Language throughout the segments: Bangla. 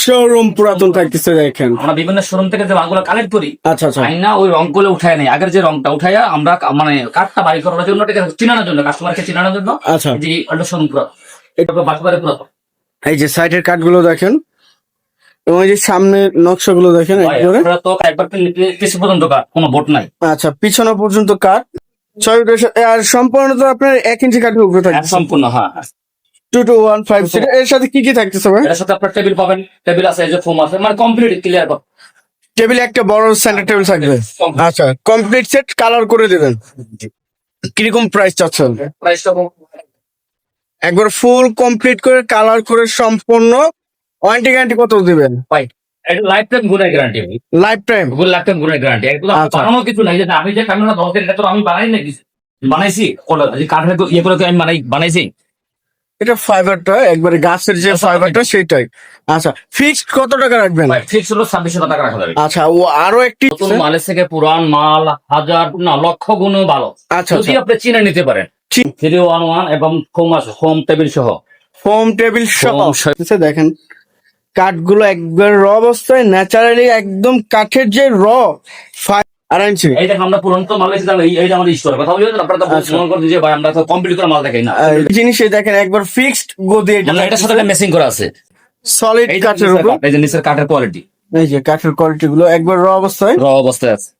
শোরুম পুরাতন থাকতেছে দেখেন। আমরা বিভিন্ন শোরুম থেকে যে মালগুলো কালেক্ট করি আচ্ছা আচ্ছা। আইনা ওই রংগুলো উঠায় নেই। আগের যে রংটা উঠাইয়া আমরা মানে কাঠটা বাড়ি করার জন্য চিনানোর জন্য কাস্টমারকে চিনানোর জন্য আচ্ছা। যে একটা শোরুম পুরো এটা বাসবারে পুরো এই যে সাইডের কাঠগুলো দেখেন এবং এই যে সামনে নকশাগুলো দেখেন একবারে। তো একবার কিছু পর্যন্ত কাঠ কোনো বোট নাই। আচ্ছা পিছনে পর্যন্ত কাঠ। ছয় আর সম্পূর্ণ তো আপনার এক ইঞ্চি কাঠের উপরে হ্যাঁ, থাকছে সম্পূর্ণ হ্যাঁ। Two two one five seat এর সাথে কি কি থাকতেছে ভাই? এটার সাথে আপনার টেবিল পাবেন টেবিল আছে এই যে ফোম আছে মানে কমপ্লিট ক্লিয়ার টেবিলে একটা বড় সেন্টার টেবিল থাকবে। আচ্ছা কমপ্লিট সেট কালার করে দেবেন। কীরকম প্রাইস চাচ্ছেন? প্রাইসটা একবার ফুল কমপ্লিট করে কালার করে সম্পূর্ণ ওয়ারেন্টি গ্যারান্টি কত দিবেন? এটা লাইফ টাইম গুণের guarantee life time Google life time গুণের গ্যারান্টি একদম আচ্ছা। বানানো কিছু নাই যে আমি যে ক্যামেরা দশ এটা তো আমি বানাই না বানাইছি? কাঠের ইয়ে করে আমি বানাই বানাইছি? এটা ফাইবারটা একবারে গাছের যে ফাইবারটা সেটাই আচ্ছা ফিক্সড কত টাকা রাখবেন? ফিক্স হলো ছাব্বিশশো টাকা রাখা যাবে। আচ্ছা ও আরও একটি নতুন মালের থেকে পুরান মাল হাজার না লক্ষ গুণ ভালো। আচ্ছা যদি আচ্ছা। আপনি চিনে নিতে পারেন। ঠিক। থ্রি ওয়ান ওয়ান এবং হোম আছে হোম টেবিল সহ। ফোম টেবিল সহ। আচ্ছা, দেখেন। কাঠগুলো একবার র অবস্থায় ন্যাচারালি একদম কাঠের যে র আড়াই ইঞ্চি এই দেখো আমরা পুরন্ত মাল এই এইটা আমাদের স্টোর কথা আপনারা তো আচ্ছা। যে ভাই আমরা তো কমপ্লিট করে মাল দেখাই না। আর এই দেখেন একবার ফিক্সড গদি এটা মানে এটার সাথে মেসিং করা আছে। সলিড কাঠের উপর। এই যে নিচের কাঠের কোয়ালিটি এই যে কাঠের কোয়ালিটি গুলো একবার র অবস্থায়। র অবস্থায় আছে।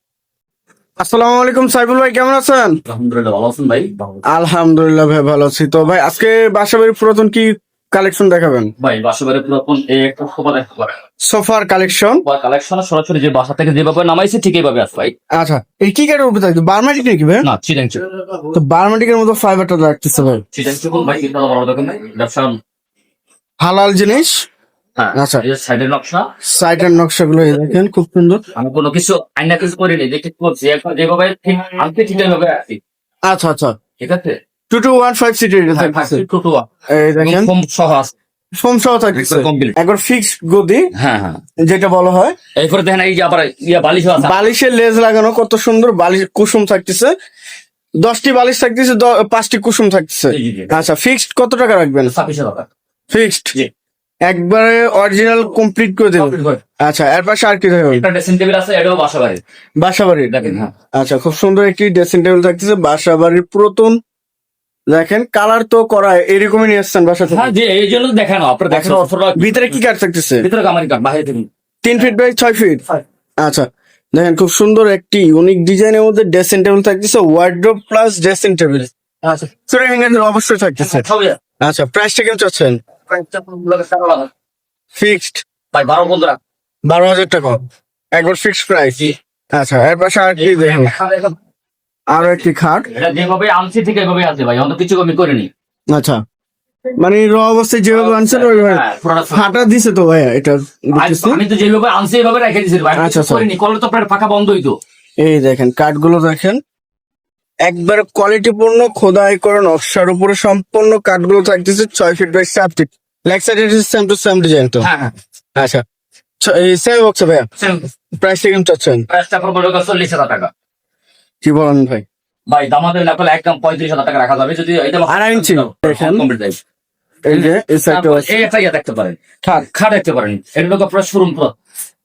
আসসালামু আলাইকুম সাইফুল ভাই কেমন আছেন? আলহামদুলিল্লাহ ভালো আছেন ভাই? আলহামদুলিল্লাহ ভাই ভালো আছি। তো ভাই আজকে বাসাবাড়ির পুরাতন কি কালেকশন দেখাবেন। ভাই বাসাবাড়ি পুরাতন এই একটা সোফা দেখতে পারেন সোফার কালেকশন। বা কালেকশন সরাসরি যে বাসা থেকে যেভাবে নামাইছে ঠিক এইভাবে আছে। ভাই আচ্ছা এই কি কাঠের উপরে থাকবে? বারমাটিক নাকি ভাই? না চিটাং তো বারমাটিকের মতো ফাইবারটা রাখতেছে ভাই। চিটাং ভাই কিন্তু বড় দোকান নাই ব্যবসা হালাল জিনিস। হ্যাঁ আচ্ছা। সাইডের নকশা। সাইডের নকশাগুলো এই দেখেন খুব সুন্দর। আমি কোনো কিছু আইনা কিছু করিনি দেখে করছি যেভাবে ঠিক আনতে ঠিক আছি আচ্ছা আচ্ছা। ঠিক আছে? টু টু ওয়ান ফাইভ সিটের এটা থাকতেছে টুটুয়া এই দেখেন। সহ আছে। সহ একবার গদি হ্যাঁ হ্যাঁ। যেটা বলা হয়। এরপরে দেখেন এই যে আবার ইয়া বালিশ বালিশের লেজ লাগানো কত সুন্দর বালিশ কুসুম থাকতেছে। দশটি বালিশ থাকতেছে পাঁচটি কুসুম থাকতেছে। আচ্ছা ফিক্সড কত টাকা রাখবেন? ছাব্বিশশো টাকা। ফিক্সড একবারে অরিজিনাল কমপ্লিট করে দেবেন আচ্ছা এর পাশে আর কি থাকবে একটা ড্রেসিং টেবিল আছে এটাও বাসা বাড়ি বাড়ির দেখেন হ্যাঁ। আচ্ছা খুব সুন্দর একটি ড্রেসিং টেবিল থাকতেছে। বাসা বাড়ির পুরাতন দেখেন কালার তো করা এরকমই নিয়ে আসছেন বাসা থেকে। হ্যাঁ যে এই জন্য দেখানো আপনার দেখেন আচ্ছা। ভিতরে কি কাঠ থাকতেছে? ভিতরে কামারি কাট বাইরে থেকে। তিন ফিট বাই ছয় ফিট আচ্ছা দেখেন খুব সুন্দর একটি ইউনিক ডিজাইনের মধ্যে ড্রেসিং টেবিল থাকতেছে ওয়ার্ড্রোব প্লাস ড্রেসিং টেবিল আচ্ছা। সুরে হ্যাঙ্গার অবশ্যই থাকতেছে। আচ্ছা প্রাইসটা কেমন চাচ্ছেন? ফিক্সড ভাই বারো বন্ধুরা। বারো হাজার টাকা। একবার ফিক্সড প্রাইস জি। আচ্ছা এর পাশে আর কি দেখেন আরও একটি খাট। যেভাবে আনছি ঠিক এইভাবে আছে ভাই অন্য কিছু আমি করিনি। আচ্ছা। মানে র অবস্থায় যেভাবে আনছেন ওইভাবে হ্যাঁ, পুরোটা ফাটা দিছে তো ভাইয়া এটা আমি তো যেভাবে আনছি এইভাবে রেখে দিয়েছি ভাই আচ্ছা, আচ্ছা আচ্ছা। করিনি করলে তো আপনার ফাঁকা বন্ধ হইতো এই দেখেন কাঠগুলো দেখেন। একবার কোয়ালিটি পূর্ণ খোদাই করে নকশার উপরে সম্পূর্ণ কাঠগুলো থাকতেছে ছয় ফিট বাই সাত feet leg side same to same design তো? হ্যাঁ হ্যাঁ। আচ্ছা। এই সেম বক্সে ভাইয়া? সেম প্রাইসটা কেমন চাচ্ছেন? প্রাইসটা পড়বে লোক চল্লিশ হাজার টাকা। কি বলেন ভাই? ভাই দামাদের লেভেল একদম পঁয়ত্রিশ হাজার টাকা রাখা যাবে। যদি এটা আড়াই ইঞ্চি কমপ্লিট এই যে এই সাইডটা এই একটা ইয়ে দেখতে পারেন। খাট খাট দেখতে পারেন। এটা লোক আপনার শোরুম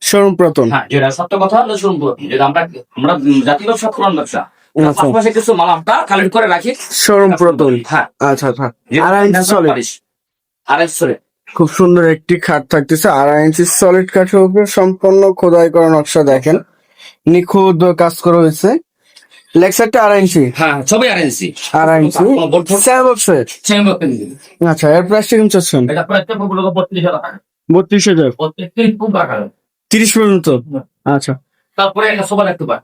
শোরুম প্রতন। হ্যাঁ যেটা সত্য কথা হলো শোরুম যেটা আমরা আমরা জাতীয় ব্যবসা পুরান ব্যবসা। আচ্ছা। পাশাপাশি কিছু মাল আমরা কালেক্ট করে রাখি। শোরুম প্রতন। হ্যাঁ। আচ্ছা আচ্ছা। আড়াই ইঞ্চি সলিড আড়াই সরে খুব সুন্দর একটি খাট থাকতেছে। আড়াই ইঞ্চি সলিড কাঠের উপরে সম্পূর্ণ খোদাই করা নকশা দেখেন। নিখুঁত কাজ করা হয়েছে। আড়াই ইঞ্চি? হ্যাঁ সবই আড়াইছি আড়াই ইঞ্চি। সেম বক্সে আচ্ছা এর কেমন চাচ্ছেন? এটা টাকা। পর্যন্ত? আচ্ছা। তারপরে একটা সোফা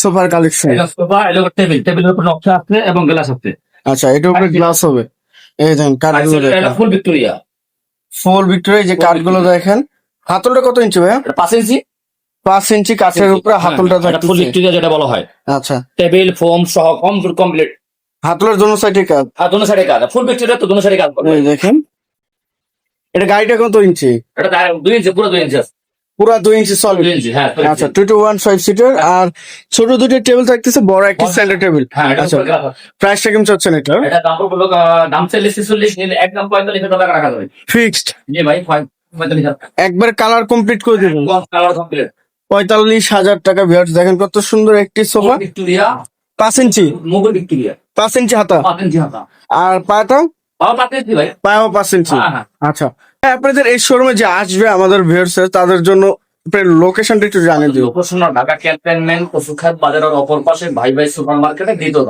সোফার কালেকশন এটা সোফা এটা টেবিল টেবিলের উপর নকশা আছে এবং গ্লাস আছে। আচ্ছা এটার উপরে গ্লাস হবে। এই দেখেন কাঠগুলো এটা ফুল ভিক্টোরিয়া ফুল ভিক্টোরিয়া যে কাঠগুলো দেখেন। হাতলটা কত ইঞ্চি ভাইয়া? পাঁচ ইঞ্চি। পাঁচ ইঞ্চি কাঠের উপরে হাতলটা ফুল থাকতেছে। যেটা বলা হয়। আচ্ছা। টেবিল ফোম সহ কমপ্লিট কমপ্লিট হাতলের জন্য সাইডে কাজ? আর দোনো সাইডে কাজ। ফুল ভিক্টোরিয়া তো দোনো সাইডে কাজ করবে। দেখেন। এটা গাড়িটা কত ইঞ্চি? এটা দুই ইঞ্চি পুরো দুই ইঞ্চি পুরা দুই ইঞ্চি সলিড ইঞ্চি হ্যাঁ আচ্ছা two two one five seater আর ছোট দুটো টেবিল থাকতেছে বড় একটি সেন্টার টেবিল হ্যাঁ এটা আচ্ছা। প্রাইসটা কেমন চাচ্ছেন এটা এটা দাম ছেচল্লিশ নিলে একদম পঁয়তাল্লিশ টাকা রাখা যাবে। ফিক্সড জি ভাই একবার কালার কমপ্লিট করে দেবেন। কালার কমপ্লিট পঁয়তাল্লিশ হাজার টাকা ভিউয়ার্স দেখেন কত সুন্দর একটি সোফা। ভিক্টোরিয়া। পাঁচ ইঞ্চি। মোগল ভিক্টোরিয়া। পাঁচ ইঞ্চি হাতা। পাঁচ ইঞ্চি হাতা। আর পায়াটা পায়াও পাঁচ ইঞ্চি হ্যাঁ হ্যাঁ। আচ্ছা। হ্যাঁ, আপনাদের এই শোরুমে যে আসবে আমাদের ভিউয়ার্স তাদের জন্য লোকেশনটা একটু জানিয়ে দিও। লোকেশন ঢাকা ক্যান্টনমেন্ট পশুখাত বাজারের অপর পাশে ভাই ভাই সুপার মার্কেটে দ্বিতীয়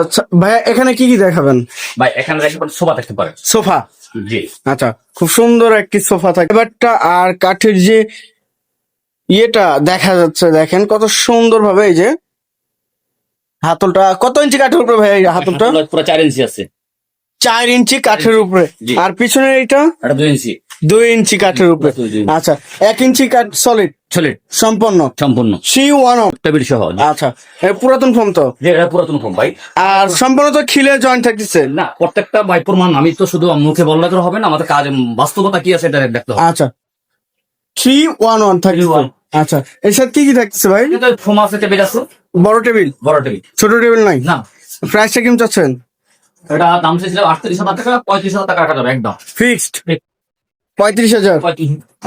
আচ্ছা ভাইয়া এখানে কি কি দেখাবেন? ভাই এখানে দেখতে পারেন সোফা দেখতে পারেন। সোফা। আচ্ছা খুব সুন্দর একটি সোফা থাকে। এবারটা আর কাঠের যে ইয়েটা দেখা যাচ্ছে দেখেন কত সুন্দর ভাবে এই যে হাতলটা কত ইঞ্চি কাঠের উপরে ভাই এই হাতলটা? পুরো চার ইঞ্চি আছে। চার ইঞ্চি কাঠের উপরে। আর পিছনে এইটা? এটা দুই ইঞ্চি। দুই ইঞ্চি কাঠের উপরে। আচ্ছা এক ইঞ্চি কাঠ সলিড সলিড সম্পন্ন? সম্পূর্ণ সি ওয়ান টেবিল সহ। আচ্ছা পুরাতন ফোন তো? এটা পুরাতন ফোন ভাই। আর সম্পূর্ণ তো খিলে জয়েন্ট থাকতেছে? না প্রত্যেকটা ভাই প্রমাণ আমি তো শুধু মুখে বললে তো হবে না আমাদের কাজে বাস্তবতা কি আছে এটা দেখতে হবে। আচ্ছা থ্রি ওয়ান ওয়ান থাকতেছে? 311 আচ্ছা এর সাথে কি কি থাকতেছে ভাই? ফোম আছে টেবিল আছে। বড় টেবিল? বড় টেবিল। ছোট টেবিল নাই? না। প্রাইসটা কেমন চাচ্ছেন? এটা দাম চাইছিল আটত্রিশ হাজার টাকা পঁয়ত্রিশ হাজার টাকা যাবে একদম। ফিক্সড। পঁয়ত্রিশ হাজার।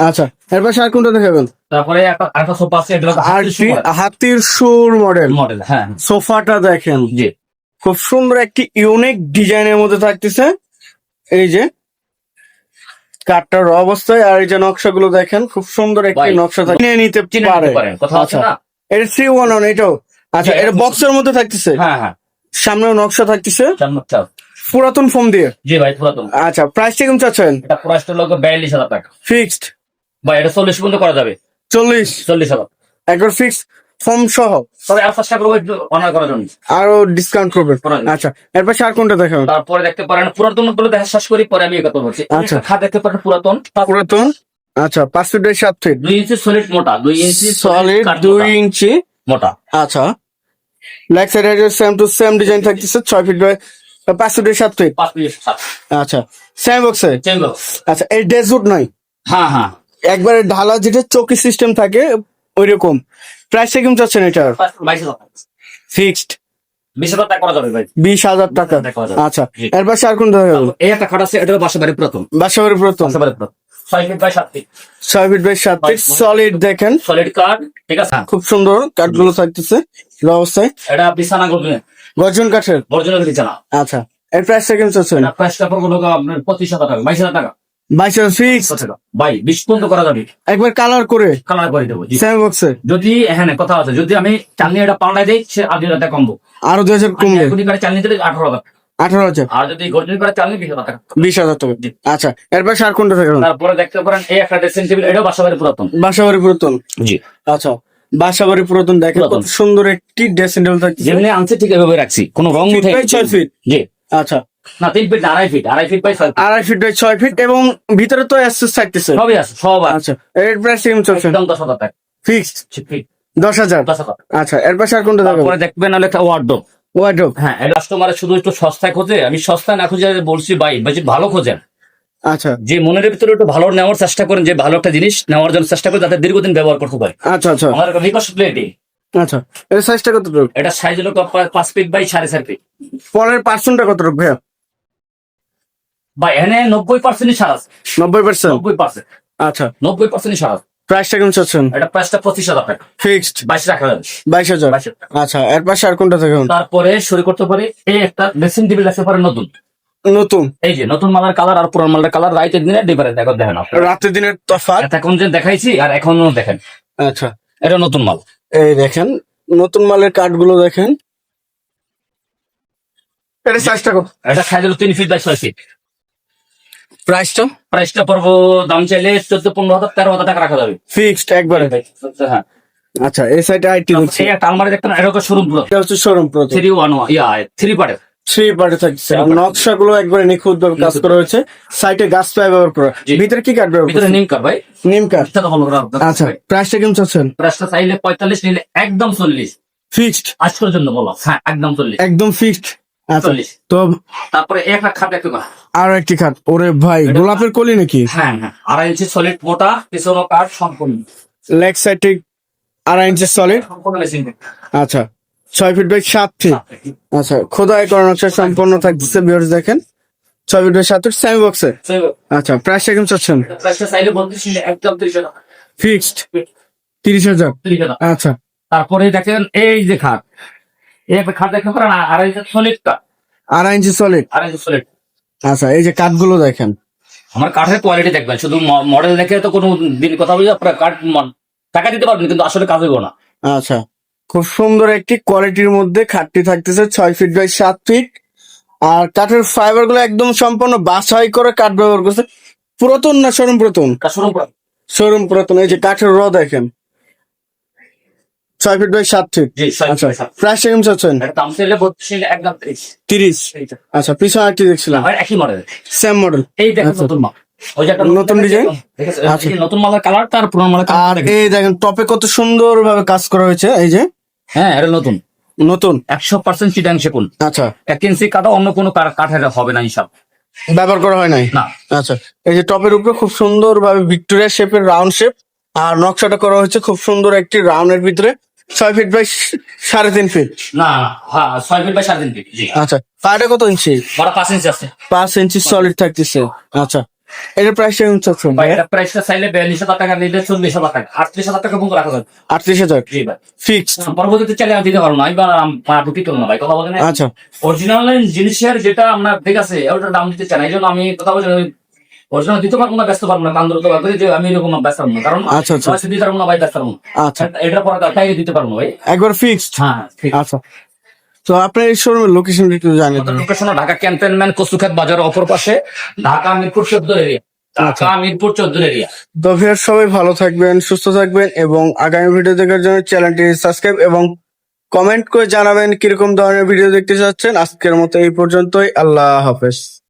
আচ্ছা এরপর আর কোনটা দেখাবেন? তারপরে একটা সোফা আছে আর হাতির সুর মডেল মডেল হ্যাঁ সোফাটা দেখেন। জি। খুব সুন্দর একটি ইউনিক ডিজাইনের মধ্যে থাকতেছে। এই যে কাঠটার অবস্থায় আর এই যে নকশাগুলো দেখেন খুব সুন্দর একটি নকশা থাকে। কিনে নিতে পারে। আচ্ছা। এটা থ্রি ওয়ান ওয়ান এটাও। আচ্ছা এটা বক্সের মধ্যে থাকতেছে। হ্যাঁ হ্যাঁ। সামনে নকশা থাকতেছে। পুরাতন ফোন দিয়ে? জি ভাই পুরাতন। আচ্ছা প্রাইসটা কেমন চাচ্ছেন? এটা প্রাইসটা লোক বিয়াল্লিশ হাজার টাকা। ফিক্সড ভাই এটা চল্লিশ পর্যন্ত করা যাবে। চল্লিশ? চল্লিশ হাজার। একবার ফিক্সড ফর্ম সহ? তবে আর চেষ্টা করব অনার করার জন্য। আরও ডিসকাউন্ট করবেন? করা যাবে। আচ্ছা এরপর আর কোনটা দেখাবেন? তারপরে দেখতে পারেন পুরাতন বলে দেখা শেষ করি পরে আমি কথা বলছি। আচ্ছা। খাট দেখতে পারেন পুরাতন। পুরাতন? আচ্ছা পাঁচ ফিট বাই সাত ফিট। দুই ইঞ্চি সলিড মোটা দুই ইঞ্চি সলিড দুই ইঞ্চি। মোটা। আচ্ছা। Leg side same to same design থাকতেছে ছয় ফিট বাই পাঁচ ফিট সাত ফিট পাঁচ মিনিট সাত। আচ্ছা সেম বক্সে আচ্ছা এই ডেজুট নয়? হ্যাঁ হ্যাঁ। একবারে ঢালা যেটা চৌকি সিস্টেম থাকে ওই রকম প্রাইসটা কেমন চাচ্ছেন এটার। ফিক্সড বিশ হাজার টাকা করা যাবে ভাই। বিশ হাজার টাকা। টাকা করা যাবে। আচ্ছা আর এই একটা খাট আছে এটা বাসা বাড়ি পুরাতন বাসা বাড়ি পুরাতন ছয় ফিট বাই সাত ফিট ছয় ফিট বাই সাত ফিট সলিড দেখেন। সলিড কাঠ ঠিক আছে? খুব সুন্দর কাঠগুলো থাকতেছে অবস্থায়। এটা বিছানা গর্জনে গর্জন কাঠের বিছানা আচ্ছা এর প্রাইসটা কেমন এটা প্রাইসটা পড়ব লোক আপনার পঁচিশ হাজার টাকা বাইশ হাজার টাকা। বাইশ ফিক্স কত ভাই বিশ পর্যন্ত করা যাবে। একবার কালার করে। কালার করে দেবো সেম বক্সে যদি হ্যাঁ কথা আছে যদি আমি চালনি এটা পাল্টাই দিই সে আট হাজার টাকা কমবো। আরও দুই হাজার কমবে। করে চালনি দিলে আঠারো হাজার। আঠারো হাজার। আর যদি গর্জন করে চালনি বিশ হাজার টাকা। বিশ হাজার টাকা। আচ্ছা এরপর সার কোনটা তারপরে দেখতে পারেন এই একটা ড্রেসিং টেবিল এটাও পুরাতন। বাসাবাড়ি পুরাতন। জি। আচ্ছা বাসাবাড়ি পুরাতন দেখেন পুরাতন। কত সুন্দর একটি ড্রেসিং টেবিল থাকতেছে যেমনি আনছে ঠিক এভাবে রাখছি। কোনো রং উঠে ছয় ফিট জি। আচ্ছা। না তিন ফিট আড়াই ফিট আড়াই ফিট বাই ছয় আড়াই ফিট বাই ছয় ফিট এবং ভিতরে তো অ্যাসেস থাকতেছে। সবই আছে সব আচ্ছা এর প্রাইস কেমন চলছে। একদম দশ হাজার টাকা। ফিক্সড দশ হাজার? আচ্ছা সার কোনটা দেখাবেন তারপরে দেখবেন হলো একটা ওয়ার্ডরোব ওয়াইড্রোপ হ্যাঁ শুধু একটু সস্তায় খোঁজে। আমি সস্তায় না খুঁজে বলছি ভাই বেশি ভালো খোঁজেন। আচ্ছা। যে মনের ভিতরে একটু ভালো নেওয়ার চেষ্টা করেন যে ভালো একটা জিনিস নেওয়ার জন্য চেষ্টা করে যাতে দীর্ঘদিন ব্যবহার করতে পারে। আচ্ছা আচ্ছা। আমার রিকোয়েস্ট প্লেটে আচ্ছা। এর সাইজটা কতটুকু এটা সাইজ হলো পাঁচ ফিট বাই সাড়ে চার ফিট পরের পার্সেন্টটা কতটুকু ভাইয়া? বা এনে নব্বই পার্সেন্টই সারা আছে। নব্বই পার্সেন্ট নব্বই পার্সেন্ট আচ্ছা। নব্বই পার্সেন্টই সারা আছে। প্রাইসটা কেমন চাচ্ছেন? এটা প্রাইসটা পঁচিশ হাজার টাকা। ফিক্সড বাইশ রাখা যাবে। বাইশ হাজার। বাইশ হাজার টাকা। আচ্ছা সার কোনটা তারপরে শুরু করতে পারে এই একটা ড্রেসিং টেবিল পারে নতুন। নতুন? এই যে নতুন মালের কালার আর পুরান মালের কালার রাইটের দিনে ডিফারেন্স এখন দেখেন রাতের দিনের তফাৎ? এখন যে দেখাইছি আর এখনও দেখেন। আচ্ছা। এটা নতুন মাল। এই দেখেন নতুন মালের কাঠগুলো দেখেন। এটা সাইজটা কত? এটা সাইজ হলো তিন ফিট বাই ছয় ফিট প্রাইসটা প্রাইসটা পড়ব দাম চাইলে চোদ্দ পনেরো হাজার তেরো হাজার টাকা রাখা যাবে। ফিক্সড একবারে? হ্যাঁ। আচ্ছা এই সাইডে আইটি দেখছি এই একটা আলমারি দেখতে এরকম শোরুম পুরো। এটা হচ্ছে শোরুম প্রথম থ্রি ওয়ান ইয়া থ্রি পার্টের থ্রি পার্টি থাকছে। আর নকশাগুলো একবারে নিখুঁত ভাবে কাজ করা হয়েছে। সাইডে গাছ পায়ে ব্যবহার করা। ভিতরে কি কাঠ ব্যবহার ভিতরে নিম কার ভাই। নিম কাঠ। আচ্ছা প্রাইসটা কেমন চাচ্ছেন? প্রাইসটা চাইলে পঁয়তাল্লিশ নিলে একদম চল্লিশ। ফিক্সড? বলো। হ্যাঁ একদম চল্লিশ। একদম ফিক্সড? আচ্ছা তো তারপরে এক লাখ খাট একটু আর একটি খাট। ওরে ভাই গোলাপের কলি নাকি? হ্যাঁ হ্যাঁ। আড়াই ইঞ্চি সলিড মোটা পিছনে কাঠ সম্পূর্ণ। লেগ সাইডে আড়াই ইঞ্চি সলিড সম্পূর্ণ আচ্ছা ছয় ফিট বাই সাত ফিট আচ্ছা খোদাই করা নকশা সম্পন্ন থাকতেছে দেখেন। ছয় ফিট বাই সাত ফিট সেমি বক্সে আচ্ছা প্রাইসটা কেমন চাচ্ছেন? ফিক্সড তিরিশ হাজার। আচ্ছা। তারপরে দেখেন এই যে খাট। এই একটা খাট দেখতে পারেন আড়াই সলিডটা আড়াই ইঞ্চি সলিড আড়াই সলিড আচ্ছা এই যে কাঠগুলো দেখেন। আমার কাঠের কোয়ালিটি দেখবেন শুধু মডেল দেখে তো কোনো দিন কথা বলি আপনার কাঠ মান- টাকা দিতে পারবেন কিন্তু আসলে কাজ হইব না। আচ্ছা। খুব সুন্দর একটি কোয়ালিটির মধ্যে খাটটি থাকতেছে ছয় ফিট বাই সাত ফিট। আর কাঠের ফাইবারগুলো একদম সম্পূর্ণ বাছাই করে কাঠ ব্যবহার করছে। পুরাতন না শোরুম পুরাতন? শোরুম পুরাতন। এই যে কাঠের র দেখেন। ছয় ফিট বাই সাত ফিট। আচ্ছা। প্রাইস কেমন চাচ্ছেন? তিরিশ। আচ্ছা পিছনে একটি দেখছিলাম। একই মডেল সেম মডেল এই দেখেন। নতুন মাল। একটা নতুন মালের কালার তার পুরনো মালের আর কালার এই দেখেন টপে কত সুন্দর ভাবে কাজ করা হয়েছে এই যে। হ্যাঁ এটা নতুন। নতুন? একশো পার্সেন্ট চিটাং সেকুন আচ্ছা। এক ইঞ্চি কাটা অন্য কোনো কাঠের হবে না হিসাব। ব্যবহার করা হয় নাই? না। আচ্ছা এই যে টপের উপরে খুব সুন্দর ভাবে ভিক্টোরিয়া শেপের রাউন্ড শেপ আর নকশাটা করা হয়েছে খুব সুন্দর একটি রাউন্ডের ভিতরে ছয় ফিট বাই সাড়ে তিন ফিট না হ্যাঁ ছয় ফিট বাই সাড়ে তিন ফিট আচ্ছা পাটা কত ইঞ্চি পাঁচ ইঞ্চি আছে। পাঁচ ইঞ্চি সলিড থাকতেছে। আচ্ছা এটার প্রাইস কেমন চাচ্ছেন ভাই এটা প্রাইসটা চাইলে বিয়াল্লিশ হাজার টাকা নিলে চল্লিশ হাজার টাকা। আটত্রিশ হাজার টাকা পর্যন্ত রাখা যাবে। আটত্রিশ হাজার? জি ভাই। ফিক্সড পরবর্তীতে চাইলে আমি দিতে পারব না। আমি ঢুকি তো না ভাই। কথা বলেন। আচ্ছা। অরিজিনাল জিনিসের যেটা আমরা ঠিক আছে ওটার দাম দিতে চাই না। এই জন্য আমি কথা বলছি অরিজিনাল দিতে পারব না ব্যস্ত পারব না কান ধরতে পারব যে আমি এরকম ব্যস্ত পারব না। কারণ আচ্ছা, আচ্ছা। দিতে পারব না ভাই ব্যস্ত পারব আচ্ছা। এটা পরে তাই দিতে পারব ভাই। একবার ফিক্সড হ্যাঁ ঠিক আচ্ছা। তো আপনার এই শোরুমের লোকেশন একটু জানিয়ে দেবেন লোকেশন ঢাকা ক্যান্টনমেন্ট কচুখাত বাজার অপর পাশে ঢাকা মিরপুর চোদ্দ এরিয়া। ঢাকা মিরপুর চোদ্দ এরিয়া। তো ভিউয়ার সবাই ভালো থাকবেন সুস্থ থাকবেন এবং আগামী ভিডিও দেখার জন্য চ্যানেলটি সাবস্ক্রাইব এবং কমেন্ট করে জানাবেন কীরকম ধরনের ভিডিও দেখতে চাচ্ছেন। আজকের মতো এই পর্যন্তই। আল্লাহ হাফেজ।